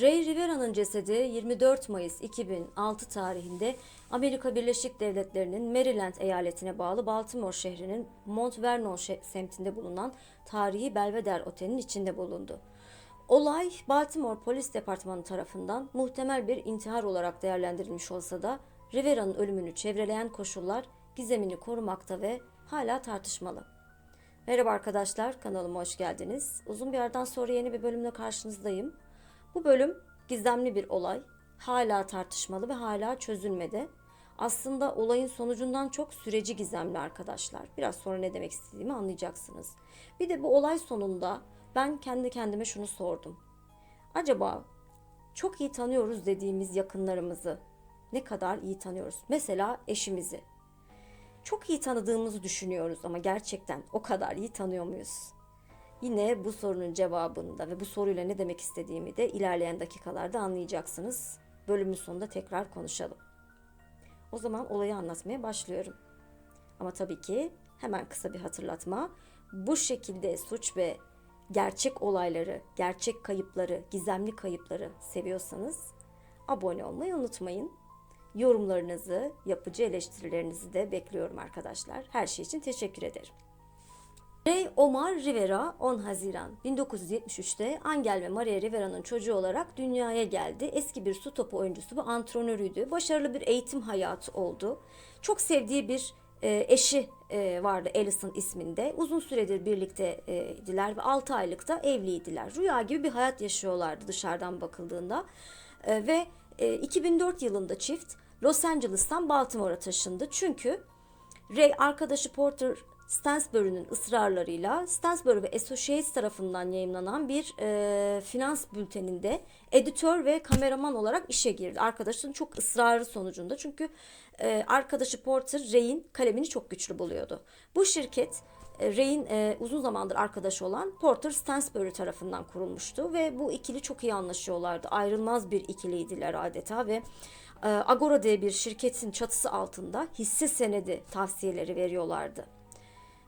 Ray Rivera'nın cesedi 24 Mayıs 2006 tarihinde Amerika Birleşik Devletleri'nin Maryland eyaletine bağlı Baltimore şehrinin Mount Vernon semtinde bulunan tarihi Belvedere Oteli'nin içinde bulundu. Olay Baltimore Polis Departmanı tarafından muhtemel bir intihar olarak değerlendirilmiş olsa da Rivera'nın ölümünü çevreleyen koşullar gizemini korumakta ve hala tartışmalı. Merhaba arkadaşlar, kanalıma hoş geldiniz. Uzun bir aradan sonra yeni bir bölümle karşınızdayım. Bu bölüm gizemli bir olay. Hala tartışmalı ve hala çözülmedi. Aslında olayın sonucundan çok süreci gizemli arkadaşlar. Biraz sonra ne demek istediğimi anlayacaksınız. Bir de bu olay sonunda ben kendi kendime şunu sordum. Acaba çok iyi tanıyoruz dediğimiz yakınlarımızı ne kadar iyi tanıyoruz? Mesela eşimizi. Çok iyi tanıdığımızı düşünüyoruz ama gerçekten o kadar iyi tanıyor muyuz? Yine bu sorunun cevabını da ve bu soruyla ne demek istediğimi de ilerleyen dakikalarda anlayacaksınız. Bölümün sonunda tekrar konuşalım. O zaman olayı anlatmaya başlıyorum. Ama tabii ki hemen kısa bir hatırlatma. Bu şekilde suç ve gerçek olayları, gerçek kayıpları, gizemli kayıpları seviyorsanız abone olmayı unutmayın. Yorumlarınızı, yapıcı eleştirilerinizi de bekliyorum arkadaşlar. Her şey için teşekkür ederim. Ray Omar Rivera 10 Haziran 1973'te Angel ve Maria Rivera'nın çocuğu olarak dünyaya geldi. Eski bir su topu oyuncusu ve antrenörüydü. Başarılı bir eğitim hayatı oldu. Çok sevdiği bir e, eşi e, vardı Alison isminde. Uzun süredir birlikteydiler ve 6 aylıkta evliydiler. Rüya gibi bir hayat yaşıyorlardı dışarıdan bakıldığında. E, ve e, 2004 yılında çift Los Angeles'tan Baltimore'a taşındı. Çünkü Ray arkadaşı Porter Stansbury'nin ısrarlarıyla Stansbury ve Associates tarafından yayımlanan bir e, finans bülteninde editör ve kameraman olarak işe girdi. Arkadaşının çok ısrarı sonucunda çünkü e, arkadaşı Porter Ray'in kalemini çok güçlü buluyordu. Bu şirket e, Ray'in e, uzun zamandır arkadaşı olan Porter Stansbury tarafından kurulmuştu ve bu ikili çok iyi anlaşıyorlardı. Ayrılmaz bir ikiliydiler adeta ve e, Agora diye bir şirketin çatısı altında hisse senedi tavsiyeleri veriyorlardı.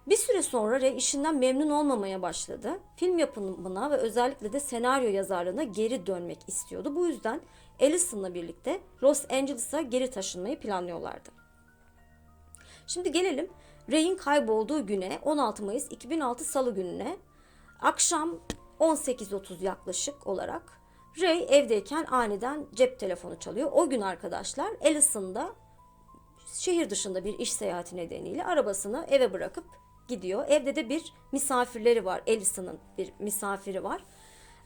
Bir süre sonra Ray işinden memnun olmamaya başladı. Film yapımına ve özellikle de senaryo yazarlığına geri dönmek istiyordu. Bu yüzden Allison'la birlikte Los Angeles'a geri taşınmayı planlıyorlardı. Şimdi gelelim Ray'in kaybolduğu güne 16 Mayıs 2006 Salı gününe akşam 18.30 yaklaşık olarak Ray evdeyken aniden cep telefonu çalıyor. O gün arkadaşlar Allison da şehir dışında bir iş seyahati nedeniyle arabasını eve bırakıp gidiyor. Evde de bir misafirleri var. Allison'ın bir misafiri var.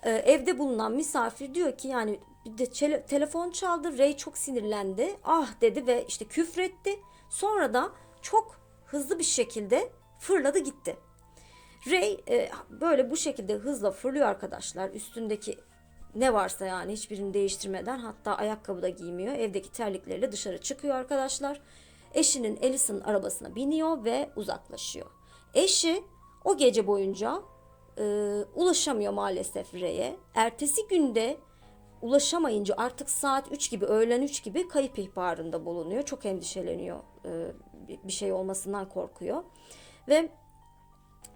Ee, evde bulunan misafir diyor ki yani bir de çele- telefon çaldı. Ray çok sinirlendi. Ah dedi ve işte küfretti. Sonra da çok hızlı bir şekilde fırladı gitti. Ray e, böyle bu şekilde hızla fırlıyor arkadaşlar. Üstündeki ne varsa yani hiçbirini değiştirmeden hatta ayakkabı da giymiyor. Evdeki terlikleriyle dışarı çıkıyor arkadaşlar. Eşinin Allison'ın arabasına biniyor ve uzaklaşıyor. Eşi o gece boyunca e, ulaşamıyor maalesef Ray'e. Ertesi günde ulaşamayınca artık saat 3 gibi öğlen 3 gibi kayıp ihbarında bulunuyor. Çok endişeleniyor. e, bir- şey olmasından korkuyor. Ve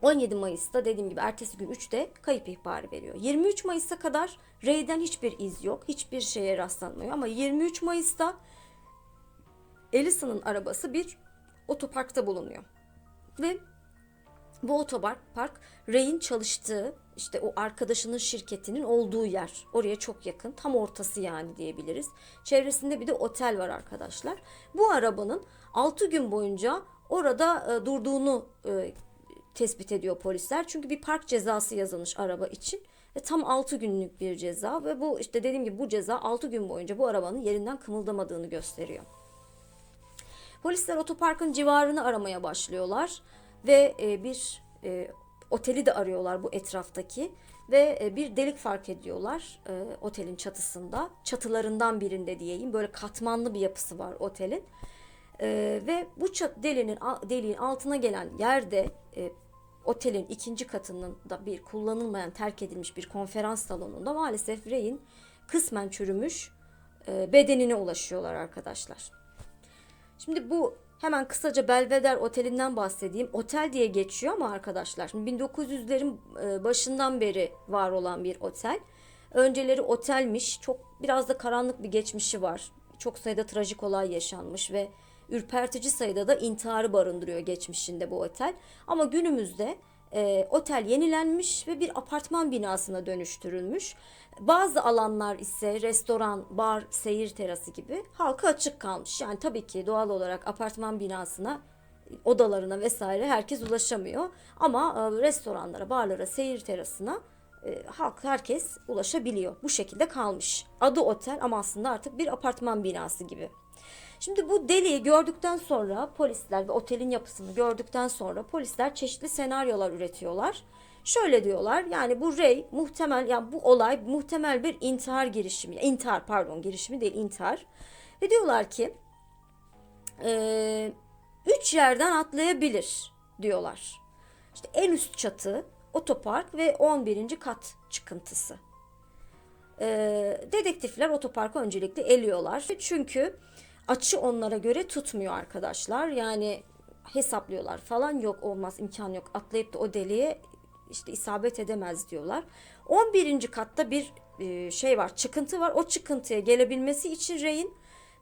17 Mayıs'ta dediğim gibi ertesi gün 3'te kayıp ihbarı veriyor. 23 Mayıs'a kadar Ray'den hiçbir iz yok. Hiçbir şeye rastlanmıyor ama 23 Mayıs'ta Allison'ın arabası bir otoparkta bulunuyor. Ve bu otopark park Ray'in çalıştığı işte o arkadaşının şirketinin olduğu yer. Oraya çok yakın. Tam ortası yani diyebiliriz. Çevresinde bir de otel var arkadaşlar. Bu arabanın 6 gün boyunca orada e, durduğunu e, tespit ediyor polisler. Çünkü bir park cezası yazılmış araba için. Ve tam 6 günlük bir ceza ve bu işte dediğim gibi bu ceza 6 gün boyunca bu arabanın yerinden kımıldamadığını gösteriyor. Polisler otoparkın civarını aramaya başlıyorlar ve e, bir e, oteli de arıyorlar bu etraftaki ve e, bir delik fark ediyorlar e, otelin çatısında. Çatılarından birinde diyeyim böyle katmanlı bir yapısı var otelin. E, ve bu çat, delinin, deliğin altına gelen yerde e, otelin ikinci katının da bir kullanılmayan terk edilmiş bir konferans salonunda maalesef Ray'in kısmen çürümüş e, bedenine ulaşıyorlar arkadaşlar. Şimdi bu hemen kısaca Belvedere Oteli'nden bahsedeyim. Otel diye geçiyor ama arkadaşlar şimdi 1900'lerin e, başından beri var olan bir otel. Önceleri otelmiş. Çok biraz da karanlık bir geçmişi var. Çok sayıda trajik olay yaşanmış ve ürpertici sayıda da intiharı barındırıyor geçmişinde bu otel. Ama günümüzde e, otel yenilenmiş ve bir apartman binasına dönüştürülmüş. Bazı alanlar ise restoran, bar, seyir terası gibi halka açık kalmış. Yani tabii ki doğal olarak apartman binasına odalarına vesaire herkes ulaşamıyor. Ama e, restoranlara, barlara, seyir terasına e, halk herkes ulaşabiliyor. Bu şekilde kalmış. Adı otel ama aslında artık bir apartman binası gibi. Şimdi bu deliği gördükten sonra polisler ve otelin yapısını gördükten sonra polisler çeşitli senaryolar üretiyorlar. Şöyle diyorlar yani bu Ray muhtemel yani bu olay muhtemel bir intihar girişimi. intihar pardon girişimi değil intihar. Ve diyorlar ki eee üç yerden atlayabilir diyorlar. İşte en üst çatı, otopark ve 11. kat çıkıntısı. Ee, dedektifler otoparkı öncelikle eliyorlar. Çünkü açı onlara göre tutmuyor arkadaşlar. Yani hesaplıyorlar falan yok olmaz imkan yok atlayıp da o deliğe işte isabet edemez diyorlar. 11. katta bir e, şey var çıkıntı var. O çıkıntıya gelebilmesi için Ray'in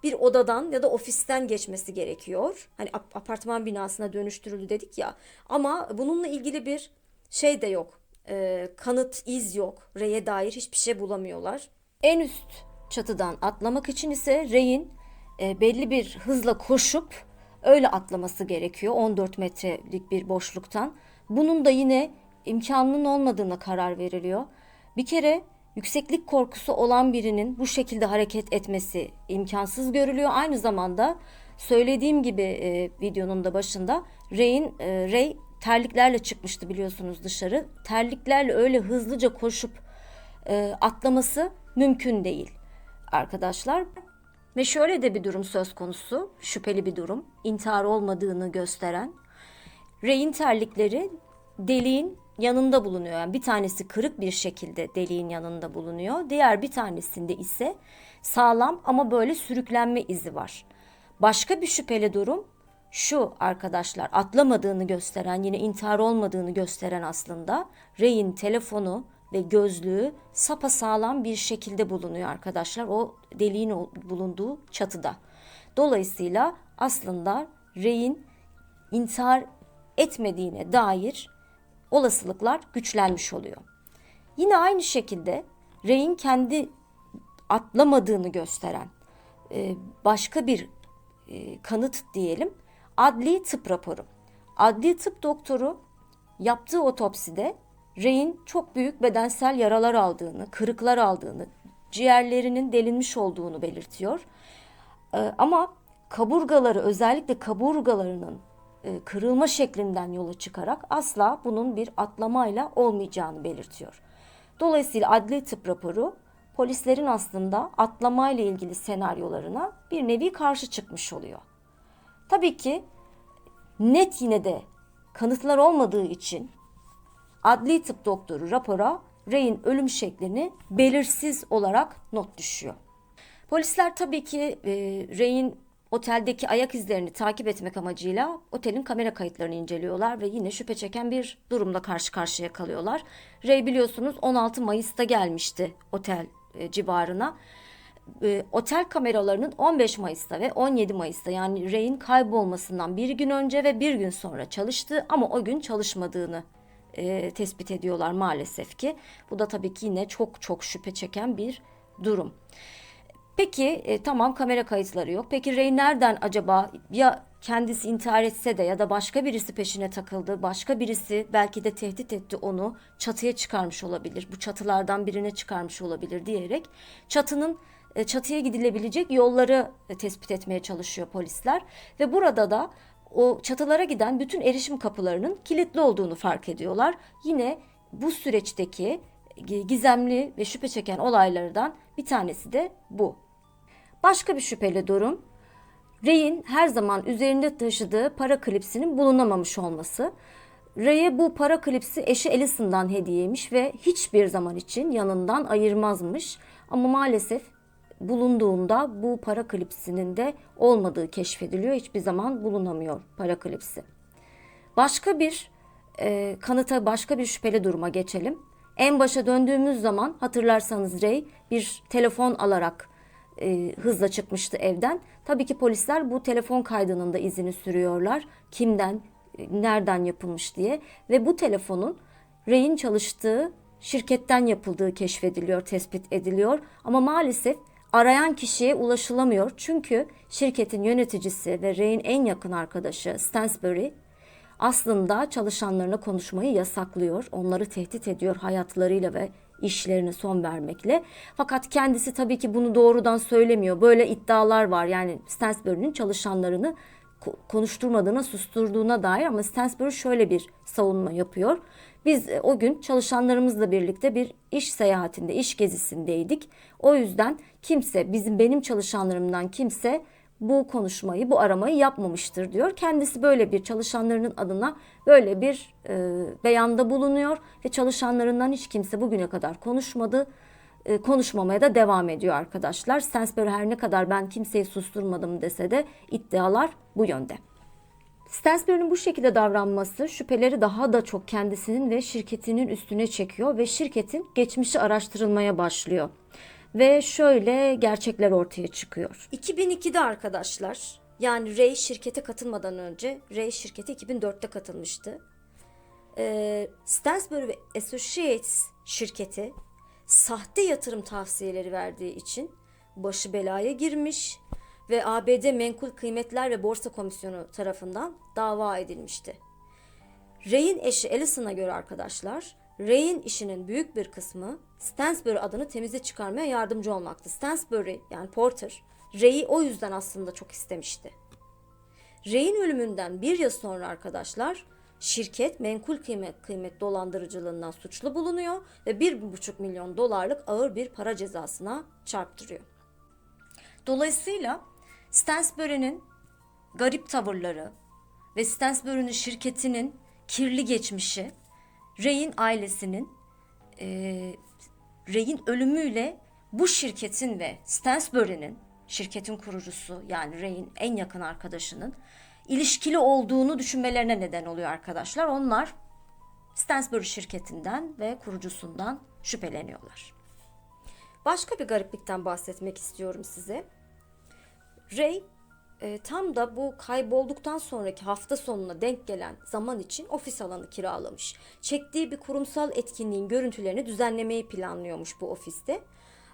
bir odadan ya da ofisten geçmesi gerekiyor. Hani ap- apartman binasına dönüştürüldü dedik ya. Ama bununla ilgili bir şey de yok. Ee, kanıt, iz yok. Ray'e dair hiçbir şey bulamıyorlar. En üst çatıdan atlamak için ise Ray'in e, belli bir hızla koşup öyle atlaması gerekiyor 14 metrelik bir boşluktan. Bunun da yine imkanının olmadığına karar veriliyor. Bir kere yükseklik korkusu olan birinin bu şekilde hareket etmesi imkansız görülüyor. Aynı zamanda söylediğim gibi e, videonun da başında Ray'in e, Ray terliklerle çıkmıştı biliyorsunuz dışarı. Terliklerle öyle hızlıca koşup e, atlaması mümkün değil arkadaşlar. Ve şöyle de bir durum söz konusu, şüpheli bir durum, intihar olmadığını gösteren. Ray'in terlikleri deliğin yanında bulunuyor. Yani bir tanesi kırık bir şekilde deliğin yanında bulunuyor. Diğer bir tanesinde ise sağlam ama böyle sürüklenme izi var. Başka bir şüpheli durum şu arkadaşlar atlamadığını gösteren yine intihar olmadığını gösteren aslında Ray'in telefonu ve gözlüğü sapasağlam bir şekilde bulunuyor arkadaşlar o deliğin bulunduğu çatıda. Dolayısıyla aslında Ray'in intihar etmediğine dair olasılıklar güçlenmiş oluyor. Yine aynı şekilde Ray'in kendi atlamadığını gösteren e, başka bir e, kanıt diyelim adli tıp raporu. Adli tıp doktoru yaptığı otopside Ray'in çok büyük bedensel yaralar aldığını, kırıklar aldığını, ciğerlerinin delinmiş olduğunu belirtiyor. Ee, ama kaburgaları özellikle kaburgalarının e, kırılma şeklinden yola çıkarak asla bunun bir atlamayla olmayacağını belirtiyor. Dolayısıyla adli tıp raporu polislerin aslında atlamayla ilgili senaryolarına bir nevi karşı çıkmış oluyor. Tabii ki net yine de kanıtlar olmadığı için adli tıp doktoru rapora Ray'in ölüm şeklini belirsiz olarak not düşüyor. Polisler tabii ki e, Ray'in oteldeki ayak izlerini takip etmek amacıyla otelin kamera kayıtlarını inceliyorlar ve yine şüphe çeken bir durumla karşı karşıya kalıyorlar. Ray biliyorsunuz 16 Mayıs'ta gelmişti otel e, civarına. E, otel kameralarının 15 Mayıs'ta ve 17 Mayıs'ta yani Ray'in kaybolmasından bir gün önce ve bir gün sonra çalıştı ama o gün çalışmadığını e, tespit ediyorlar maalesef ki. Bu da tabii ki yine çok çok şüphe çeken bir durum. Peki e, tamam kamera kayıtları yok. Peki Ray nereden acaba ya kendisi intihar etse de ya da başka birisi peşine takıldı. Başka birisi belki de tehdit etti onu. Çatıya çıkarmış olabilir. Bu çatılardan birine çıkarmış olabilir diyerek çatının e, çatıya gidilebilecek yolları e, tespit etmeye çalışıyor polisler ve burada da o çatılara giden bütün erişim kapılarının kilitli olduğunu fark ediyorlar. Yine bu süreçteki gizemli ve şüphe çeken olaylardan bir tanesi de bu. Başka bir şüpheli durum Ray'in her zaman üzerinde taşıdığı para klipsinin bulunamamış olması. Ray'e bu para klipsi eşi Alison'dan hediyeymiş ve hiçbir zaman için yanından ayırmazmış. Ama maalesef bulunduğunda bu para klipsinin de olmadığı keşfediliyor. Hiçbir zaman bulunamıyor para klipsi. Başka bir e, kanıta, başka bir şüpheli duruma geçelim. En başa döndüğümüz zaman hatırlarsanız Ray bir telefon alarak e, hızla çıkmıştı evden. Tabii ki polisler bu telefon kaydının da izini sürüyorlar. Kimden, e, nereden yapılmış diye. Ve bu telefonun Ray'in çalıştığı şirketten yapıldığı keşfediliyor, tespit ediliyor. Ama maalesef arayan kişiye ulaşılamıyor. Çünkü şirketin yöneticisi ve Ray'in en yakın arkadaşı Stansbury aslında çalışanlarına konuşmayı yasaklıyor. Onları tehdit ediyor hayatlarıyla ve işlerine son vermekle. Fakat kendisi tabii ki bunu doğrudan söylemiyor. Böyle iddialar var. Yani Stansbury'nin çalışanlarını ko- konuşturmadığına, susturduğuna dair ama Stansbury şöyle bir savunma yapıyor. Biz e, o gün çalışanlarımızla birlikte bir iş seyahatinde, iş gezisindeydik. O yüzden kimse, bizim benim çalışanlarımdan kimse bu konuşmayı, bu aramayı yapmamıştır diyor. Kendisi böyle bir çalışanlarının adına böyle bir e, beyanda bulunuyor ve çalışanlarından hiç kimse bugüne kadar konuşmadı. E, konuşmamaya da devam ediyor arkadaşlar. Stansbury her ne kadar ben kimseyi susturmadım dese de iddialar bu yönde. Stansbury'nin bu şekilde davranması şüpheleri daha da çok kendisinin ve şirketinin üstüne çekiyor ve şirketin geçmişi araştırılmaya başlıyor. Ve şöyle gerçekler ortaya çıkıyor. 2002'de arkadaşlar yani Ray şirkete katılmadan önce Ray şirkete 2004'te katılmıştı. Ee, Stansbury ve Associates şirketi sahte yatırım tavsiyeleri verdiği için başı belaya girmiş ve ABD Menkul Kıymetler ve Borsa Komisyonu tarafından dava edilmişti. Ray'in eşi Allison'a göre arkadaşlar, Ray'in işinin büyük bir kısmı Stansbury adını temize çıkarmaya yardımcı olmaktı. Stansbury yani Porter, Ray'i o yüzden aslında çok istemişti. Ray'in ölümünden bir yıl sonra arkadaşlar şirket menkul kıymet, kıymet dolandırıcılığından suçlu bulunuyor ve 1,5 milyon dolarlık ağır bir para cezasına çarptırıyor. Dolayısıyla Stansbury'nin garip tavırları ve Stansbury'nin şirketinin kirli geçmişi Ray'in ailesinin e, Ray'in ölümüyle bu şirketin ve Stansbury'nin şirketin kurucusu yani Ray'in en yakın arkadaşının ilişkili olduğunu düşünmelerine neden oluyor arkadaşlar. Onlar Stansbury şirketinden ve kurucusundan şüpheleniyorlar. Başka bir gariplikten bahsetmek istiyorum size. Ray e, tam da bu kaybolduktan sonraki hafta sonuna denk gelen zaman için ofis alanı kiralamış. Çektiği bir kurumsal etkinliğin görüntülerini düzenlemeyi planlıyormuş bu ofiste.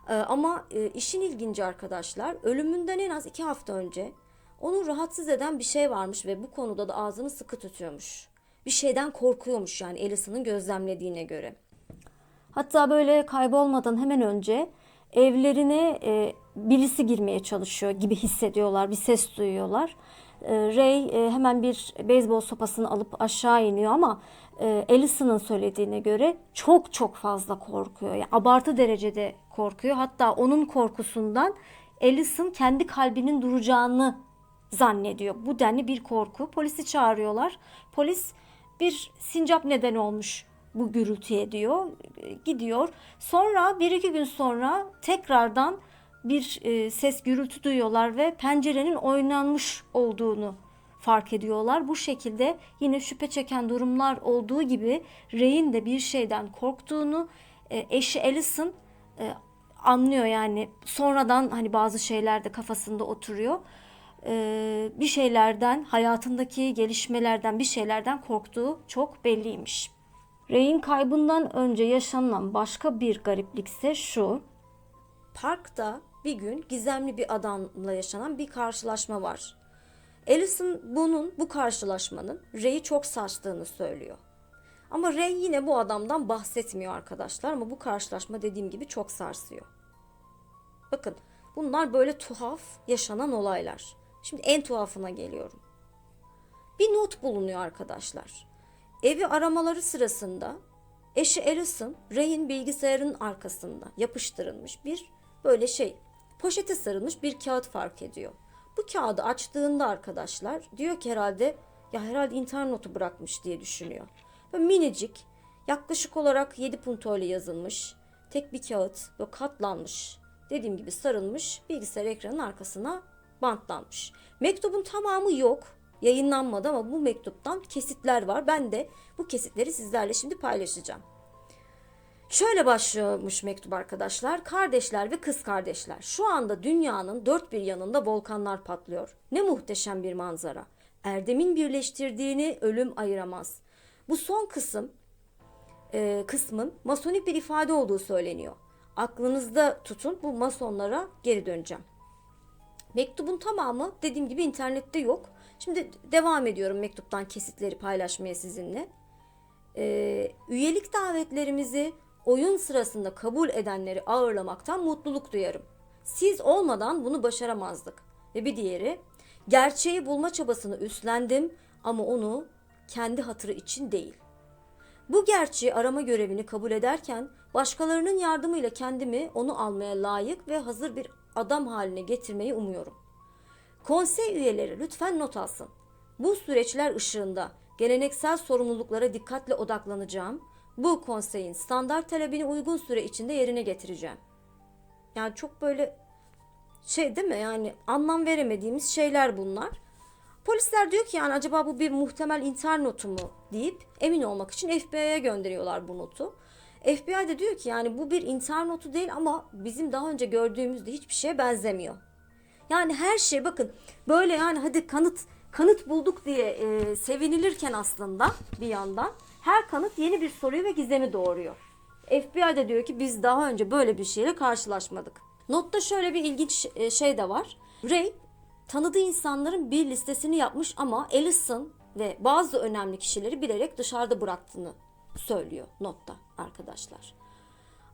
E, ama e, işin ilginci arkadaşlar ölümünden en az iki hafta önce onu rahatsız eden bir şey varmış ve bu konuda da ağzını sıkı tutuyormuş. Bir şeyden korkuyormuş yani Alison'ın gözlemlediğine göre. Hatta böyle kaybolmadan hemen önce evlerine e, birisi girmeye çalışıyor gibi hissediyorlar, bir ses duyuyorlar. E, Ray e, hemen bir beyzbol sopasını alıp aşağı iniyor ama e, Alison'ın söylediğine göre çok çok fazla korkuyor. Yani abartı derecede korkuyor. Hatta onun korkusundan Alison kendi kalbinin duracağını zannediyor. Bu denli bir korku. Polisi çağırıyorlar. Polis bir sincap neden olmuş bu gürültüye diyor. Gidiyor. Sonra bir iki gün sonra tekrardan bir e, ses gürültü duyuyorlar ve pencerenin oynanmış olduğunu fark ediyorlar. Bu şekilde yine şüphe çeken durumlar olduğu gibi Ray'in de bir şeyden korktuğunu e, eşi Alison e, anlıyor yani sonradan hani bazı şeyler de kafasında oturuyor. E, bir şeylerden hayatındaki gelişmelerden bir şeylerden korktuğu çok belliymiş. Ray'in kaybından önce yaşanılan başka bir gariplikse şu. Parkta bir gün gizemli bir adamla yaşanan bir karşılaşma var. Alison bunun, bu karşılaşmanın Ray'i çok saçtığını söylüyor. Ama Ray yine bu adamdan bahsetmiyor arkadaşlar ama bu karşılaşma dediğim gibi çok sarsıyor. Bakın bunlar böyle tuhaf yaşanan olaylar. Şimdi en tuhafına geliyorum. Bir not bulunuyor arkadaşlar. Evi aramaları sırasında eşi Alison Ray'in bilgisayarının arkasında yapıştırılmış bir böyle şey poşete sarılmış bir kağıt fark ediyor. Bu kağıdı açtığında arkadaşlar diyor ki herhalde ya herhalde intihar notu bırakmış diye düşünüyor. Böyle minicik yaklaşık olarak 7 punto ile yazılmış tek bir kağıt böyle katlanmış dediğim gibi sarılmış bilgisayar ekranının arkasına bantlanmış. Mektubun tamamı yok yayınlanmadı ama bu mektuptan kesitler var. Ben de bu kesitleri sizlerle şimdi paylaşacağım. Şöyle başlıyormuş mektup arkadaşlar. Kardeşler ve kız kardeşler. Şu anda dünyanın dört bir yanında volkanlar patlıyor. Ne muhteşem bir manzara. Erdemin birleştirdiğini ölüm ayıramaz. Bu son kısım e, kısmın masonik bir ifade olduğu söyleniyor. Aklınızda tutun bu masonlara geri döneceğim. Mektubun tamamı dediğim gibi internette yok. Şimdi devam ediyorum mektuptan kesitleri paylaşmaya sizinle. Ee, üyelik davetlerimizi oyun sırasında kabul edenleri ağırlamaktan mutluluk duyarım. Siz olmadan bunu başaramazdık. Ve bir diğeri, gerçeği bulma çabasını üstlendim ama onu kendi hatırı için değil. Bu gerçeği arama görevini kabul ederken başkalarının yardımıyla kendimi onu almaya layık ve hazır bir adam haline getirmeyi umuyorum. Konsey üyeleri lütfen not alsın. Bu süreçler ışığında geleneksel sorumluluklara dikkatle odaklanacağım. Bu konseyin standart talebini uygun süre içinde yerine getireceğim. Yani çok böyle şey değil mi? Yani anlam veremediğimiz şeyler bunlar. Polisler diyor ki yani acaba bu bir muhtemel intihar notu mu deyip emin olmak için FBI'ye gönderiyorlar bu notu. FBI de diyor ki yani bu bir intihar notu değil ama bizim daha önce gördüğümüzde hiçbir şeye benzemiyor. Yani her şey bakın böyle yani hadi kanıt kanıt bulduk diye e, sevinilirken aslında bir yandan her kanıt yeni bir soruyu ve gizemi doğuruyor. FBI de diyor ki biz daha önce böyle bir şeyle karşılaşmadık. Notta şöyle bir ilginç e, şey de var. Ray tanıdığı insanların bir listesini yapmış ama Ellison ve bazı önemli kişileri bilerek dışarıda bıraktığını söylüyor notta arkadaşlar.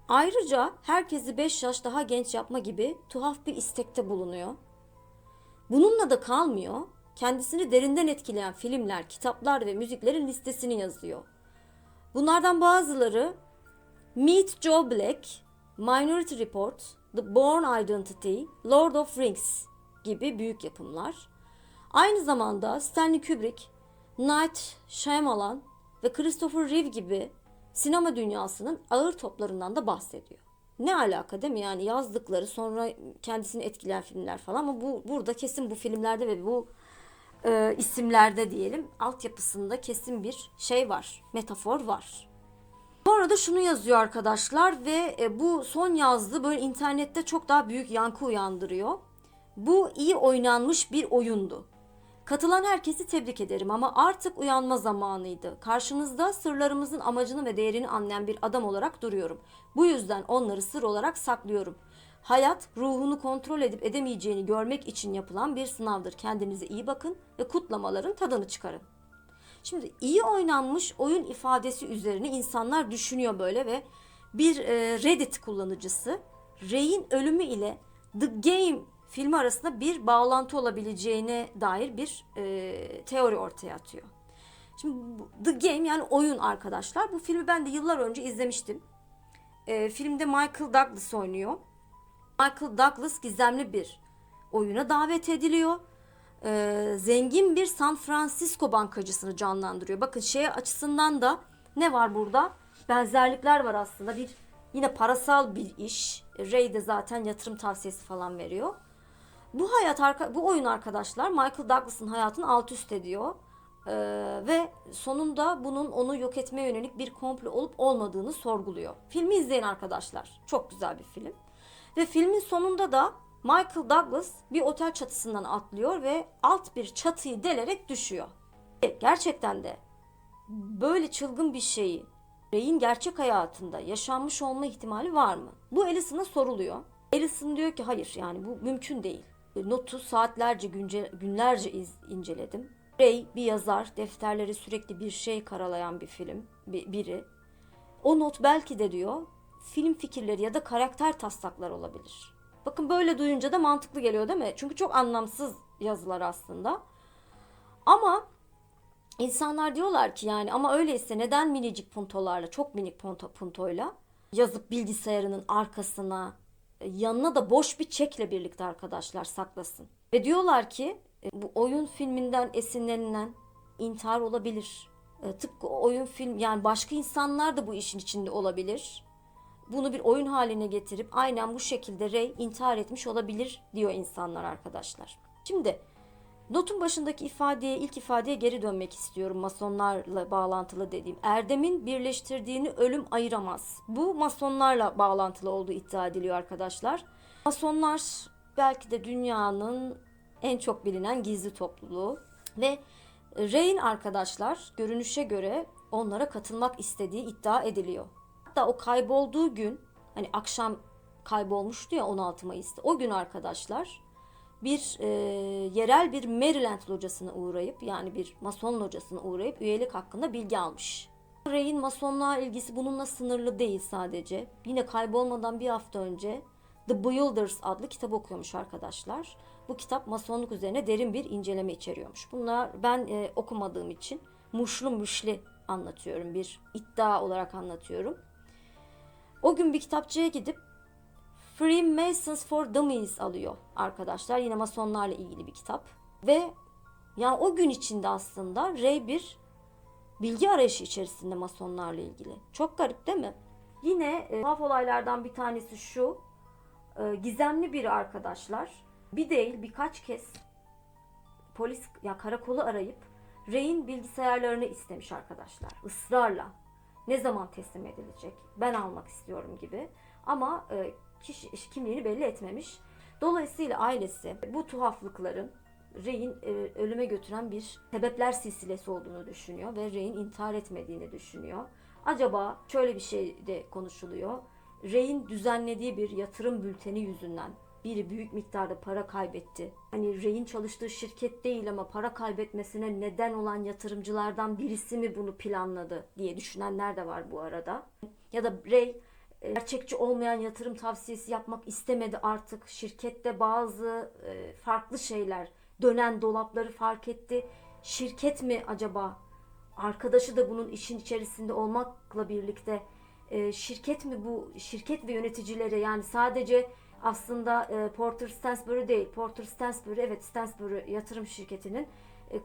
Ayrıca herkesi 5 yaş daha genç yapma gibi tuhaf bir istekte bulunuyor. Bununla da kalmıyor. Kendisini derinden etkileyen filmler, kitaplar ve müziklerin listesini yazıyor. Bunlardan bazıları Meet Joe Black, Minority Report, The Bourne Identity, Lord of Rings gibi büyük yapımlar. Aynı zamanda Stanley Kubrick, Night Shyamalan ve Christopher Reeve gibi sinema dünyasının ağır toplarından da bahsediyor. Ne alaka değil mi? Yani yazdıkları sonra kendisini etkileyen filmler falan ama bu burada kesin bu filmlerde ve bu e, isimlerde diyelim altyapısında kesin bir şey var. Metafor var. Sonra da şunu yazıyor arkadaşlar ve e, bu son yazdığı böyle internette çok daha büyük yankı uyandırıyor. Bu iyi oynanmış bir oyundu. Katılan herkesi tebrik ederim ama artık uyanma zamanıydı. Karşınızda sırlarımızın amacını ve değerini anlayan bir adam olarak duruyorum. Bu yüzden onları sır olarak saklıyorum. Hayat ruhunu kontrol edip edemeyeceğini görmek için yapılan bir sınavdır. Kendinize iyi bakın ve kutlamaların tadını çıkarın. Şimdi iyi oynanmış oyun ifadesi üzerine insanlar düşünüyor böyle ve bir e, Reddit kullanıcısı Ray'in ölümü ile The Game filmi arasında bir bağlantı olabileceğine dair bir e, teori ortaya atıyor. Şimdi The Game yani oyun arkadaşlar. Bu filmi ben de yıllar önce izlemiştim. E, filmde Michael Douglas oynuyor. Michael Douglas gizemli bir oyuna davet ediliyor. Ee, zengin bir San Francisco bankacısını canlandırıyor. Bakın şey açısından da ne var burada? Benzerlikler var aslında. Bir yine parasal bir iş. Ray de zaten yatırım tavsiyesi falan veriyor. Bu hayat bu oyun arkadaşlar Michael Douglas'ın hayatını alt üst ediyor. Ee, ve sonunda bunun onu yok etmeye yönelik bir komplo olup olmadığını sorguluyor. Filmi izleyin arkadaşlar. Çok güzel bir film. Ve filmin sonunda da Michael Douglas bir otel çatısından atlıyor ve alt bir çatıyı delerek düşüyor. E, Gerçekten de böyle çılgın bir şeyi Ray'in gerçek hayatında yaşanmış olma ihtimali var mı? Bu Allison'a soruluyor. Allison diyor ki hayır yani bu mümkün değil. Notu saatlerce günce, günlerce iz, inceledim. Ray bir yazar, defterleri sürekli bir şey karalayan bir film, bir, biri. O not belki de diyor film fikirleri ya da karakter taslaklar olabilir. Bakın böyle duyunca da mantıklı geliyor değil mi? Çünkü çok anlamsız yazılar aslında. Ama insanlar diyorlar ki yani ama öyleyse neden minicik puntolarla, çok minik punto, puntoyla yazıp bilgisayarının arkasına, e, yanına da boş bir çekle birlikte arkadaşlar saklasın. Ve diyorlar ki e, bu oyun filminden esinlenilen intihar olabilir. E, Tıpkı oyun film yani başka insanlar da bu işin içinde olabilir. Bunu bir oyun haline getirip aynen bu şekilde Ray intihar etmiş olabilir diyor insanlar arkadaşlar. Şimdi Notun başındaki ifadeye, ilk ifadeye geri dönmek istiyorum masonlarla bağlantılı dediğim. Erdemin birleştirdiğini ölüm ayıramaz. Bu masonlarla bağlantılı olduğu iddia ediliyor arkadaşlar. Masonlar belki de dünyanın en çok bilinen gizli topluluğu ve Rey'in arkadaşlar görünüşe göre onlara katılmak istediği iddia ediliyor. Hatta o kaybolduğu gün hani akşam kaybolmuştu ya 16 Mayıs'ta. O gün arkadaşlar bir e, yerel bir Maryland locasına uğrayıp yani bir mason locasına uğrayıp üyelik hakkında bilgi almış. Ray'in masonluğa ilgisi bununla sınırlı değil sadece. Yine kaybolmadan bir hafta önce The Builders adlı kitap okuyormuş arkadaşlar. Bu kitap masonluk üzerine derin bir inceleme içeriyormuş. Bunlar ben e, okumadığım için muşlu müşli anlatıyorum. Bir iddia olarak anlatıyorum. O gün bir kitapçıya gidip Freemasons for Dummies alıyor arkadaşlar. Yine masonlarla ilgili bir kitap. Ve yani o gün içinde aslında Ray bir bilgi arayışı içerisinde masonlarla ilgili. Çok garip değil mi? Yine e, olaylardan bir tanesi şu. E, gizemli biri arkadaşlar. Bir değil birkaç kez polis ya karakolu arayıp Ray'in bilgisayarlarını istemiş arkadaşlar. ısrarla. Ne zaman teslim edilecek? Ben almak istiyorum gibi. Ama e, kişi kimliğini belli etmemiş. Dolayısıyla ailesi bu tuhaflıkların Rey'in e, ölüme götüren bir sebepler silsilesi olduğunu düşünüyor ve Rey'in intihar etmediğini düşünüyor. Acaba şöyle bir şey de konuşuluyor. Rey'in düzenlediği bir yatırım bülteni yüzünden biri büyük miktarda para kaybetti. Hani Rey'in çalıştığı şirket değil ama para kaybetmesine neden olan yatırımcılardan birisi mi bunu planladı diye düşünenler de var bu arada. Ya da Rey gerçekçi olmayan yatırım tavsiyesi yapmak istemedi artık. Şirkette bazı e, farklı şeyler, dönen dolapları fark etti. Şirket mi acaba? Arkadaşı da bunun işin içerisinde olmakla birlikte e, şirket mi bu? Şirket ve yöneticilere yani sadece aslında e, Porter Stansbury değil. Porter Stansbury evet Stansbury yatırım şirketinin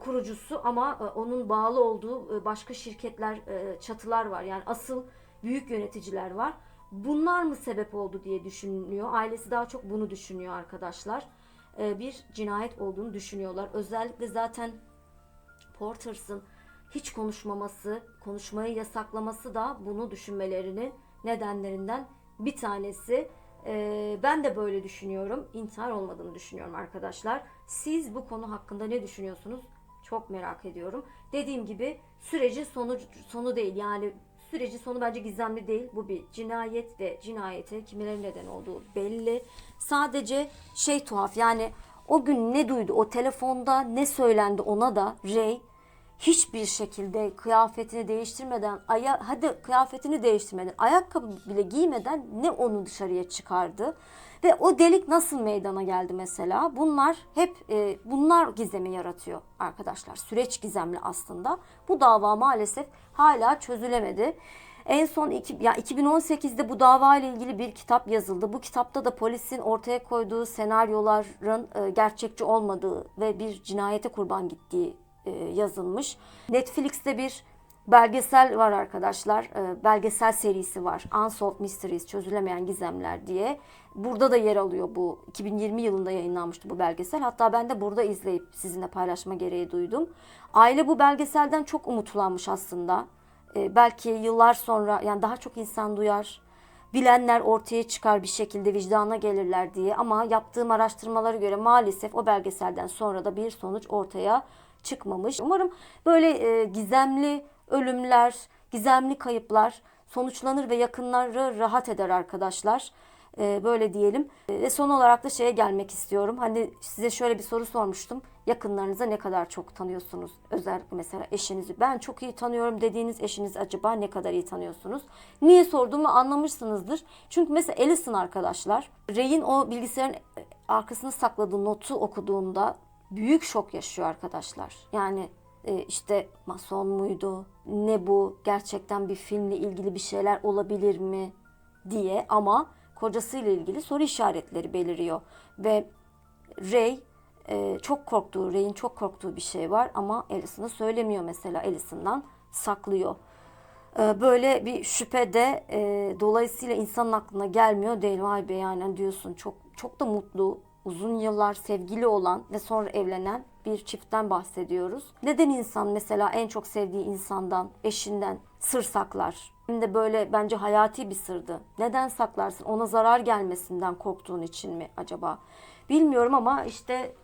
kurucusu ama onun bağlı olduğu başka şirketler, çatılar var. Yani asıl büyük yöneticiler var. Bunlar mı sebep oldu diye düşünüyor. Ailesi daha çok bunu düşünüyor arkadaşlar. Ee, bir cinayet olduğunu düşünüyorlar. Özellikle zaten Porters'ın hiç konuşmaması, konuşmayı yasaklaması da bunu düşünmelerinin nedenlerinden bir tanesi. Ee, ben de böyle düşünüyorum. İntihar olmadığını düşünüyorum arkadaşlar. Siz bu konu hakkında ne düşünüyorsunuz? Çok merak ediyorum. Dediğim gibi sürecin sonu sonu değil. Yani Süreci sonu bence gizemli değil. Bu bir cinayet ve cinayete kimilerin neden olduğu belli. Sadece şey tuhaf yani o gün ne duydu o telefonda ne söylendi ona da Ray hiçbir şekilde kıyafetini değiştirmeden aya hadi kıyafetini değiştirmeden ayakkabı bile giymeden ne onu dışarıya çıkardı ve o delik nasıl meydana geldi mesela? Bunlar hep e, bunlar gizemi yaratıyor arkadaşlar. Süreç gizemli aslında. Bu dava maalesef hala çözülemedi. En son iki, ya 2018'de bu dava ile ilgili bir kitap yazıldı. Bu kitapta da polisin ortaya koyduğu senaryoların e, gerçekçi olmadığı ve bir cinayete kurban gittiği e, yazılmış. Netflix'te bir belgesel var arkadaşlar. E, belgesel serisi var. Unsolved Mysteries, çözülemeyen gizemler diye. Burada da yer alıyor bu. 2020 yılında yayınlanmıştı bu belgesel. Hatta ben de burada izleyip sizinle paylaşma gereği duydum. Aile bu belgeselden çok umutlanmış aslında. E, belki yıllar sonra yani daha çok insan duyar. Bilenler ortaya çıkar bir şekilde vicdana gelirler diye ama yaptığım araştırmalara göre maalesef o belgeselden sonra da bir sonuç ortaya çıkmamış. Umarım böyle e, gizemli ölümler, gizemli kayıplar sonuçlanır ve yakınları rahat eder arkadaşlar. Ee, böyle diyelim. Ee, ve son olarak da şeye gelmek istiyorum. Hani size şöyle bir soru sormuştum. Yakınlarınıza ne kadar çok tanıyorsunuz? Özellikle mesela eşinizi. Ben çok iyi tanıyorum dediğiniz eşiniz acaba ne kadar iyi tanıyorsunuz? Niye sorduğumu anlamışsınızdır. Çünkü mesela Alison arkadaşlar. Ray'in o bilgisayarın arkasına sakladığı notu okuduğunda büyük şok yaşıyor arkadaşlar. Yani e, işte mason muydu? Ne bu? Gerçekten bir filmle ilgili bir şeyler olabilir mi? diye ama kocasıyla ilgili soru işaretleri beliriyor. Ve Ray e, çok korktuğu, Ray'in çok korktuğu bir şey var ama Alison'a söylemiyor mesela Alison'dan saklıyor. E, böyle bir şüphe de e, dolayısıyla insanın aklına gelmiyor değil. Vay be yani diyorsun çok çok da mutlu uzun yıllar sevgili olan ve sonra evlenen bir çiftten bahsediyoruz. Neden insan mesela en çok sevdiği insandan, eşinden sır saklar? Hem de böyle bence hayati bir sırdı. Neden saklarsın? Ona zarar gelmesinden korktuğun için mi acaba? Bilmiyorum ama işte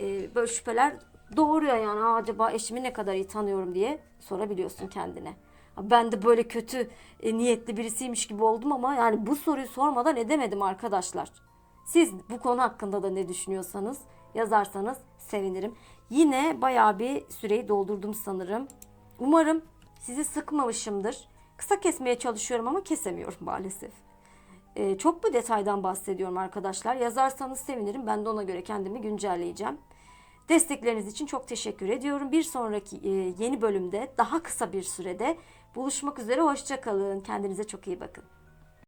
e, böyle şüpheler doğuruyor yani "Aa, acaba eşimi ne kadar iyi tanıyorum diye sorabiliyorsun kendine. Ben de böyle kötü e, niyetli birisiymiş gibi oldum ama yani bu soruyu sormadan edemedim arkadaşlar. Siz bu konu hakkında da ne düşünüyorsanız yazarsanız sevinirim. Yine bayağı bir süreyi doldurdum sanırım. Umarım sizi sıkmamışımdır. Kısa kesmeye çalışıyorum ama kesemiyorum maalesef. Ee, çok bu detaydan bahsediyorum arkadaşlar. Yazarsanız sevinirim. Ben de ona göre kendimi güncelleyeceğim. Destekleriniz için çok teşekkür ediyorum. Bir sonraki e, yeni bölümde daha kısa bir sürede buluşmak üzere. Hoşçakalın. Kendinize çok iyi bakın.